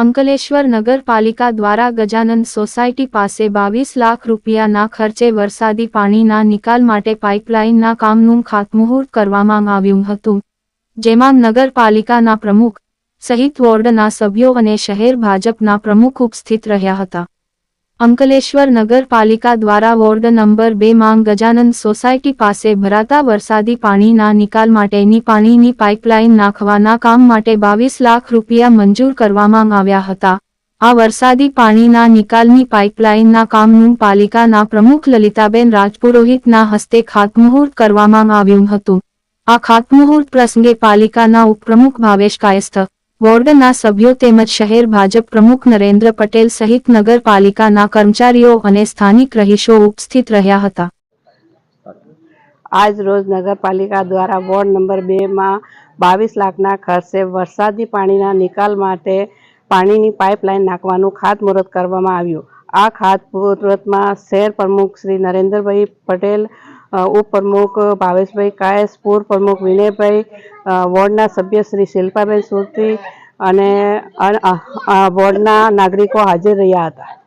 અંકલેશ્વર નગરપાલિકા દ્વારા ગજાનંદ સોસાયટી પાસે બાવીસ લાખ રૂપિયાના ખર્ચે વરસાદી પાણીના નિકાલ માટે પાઇપલાઇનના કામનું ખાતમુહૂર્ત કરવામાં આવ્યું હતું, જેમાં નગરપાલિકાના પ્રમુખ સહિત વોર્ડના સભ્યો અને શહેર ભાજપના પ્રમુખ ઉપસ્થિત રહ્યા હતા. અંકલેશ્વર નગરપાલિકા દ્વારા વોર્ડ નંબર બે માંગ ગજાનંદ સોસાયટી પાસે ભરાતા વરસાદી પાણીના નિકાલ માટેની પાણીની પાઇપલાઇન નાખવાના કામ માટે બાવીસ લાખ રૂપિયા મંજૂર કરવામાં આવ્યા હતા. આ વરસાદી પાણીના નિકાલની પાઇપલાઇનના કામનું પાલિકાના પ્રમુખ લલિતાબેન રાજપુરોહિતના હસ્તે ખાતમુહૂર્ત કરવામાં આવ્યું હતું. આ ખાતમુહૂર્ત પ્રસંગે પાલિકાના ઉપપ્રમુખ ભાવેશ કાયસ્થ વોર્ડના સભ્યો તેમજ શહેર ભાજપ પ્રમુખ નરેન્દ્ર પટેલ સહિત નગરપાલિકાના કર્મચારીઓ અને સ્થાનિક રહીશો ઉપસ્થિત રહ્યા હતા. આજ રોજ નગરપાલિકા દ્વારા વોર્ડ નંબર બેમાં બાવીસ લાખના ખર્ચે વરસાદી પાણીના નિકાલ માટે પાણીની પાઇપલાઇન નાખવાનું ખાતમુહૂર્ત કરવામાં આવ્યું. આ ખાતમુહૂર્તમાં શહેર પ્રમુખ શ્રી નરેન્દ્રભાઈ પટેલ ઉપપ્રમુખ ભાવેશભાઈ કાયસ, પૂર્વ પ્રમુખ વિનયભાઈ વોર્ડના સભ્ય શ્રી શિલ્પાબેન સુરતી અને વોર્ડના નાગરિકો હાજર રહ્યા હતા.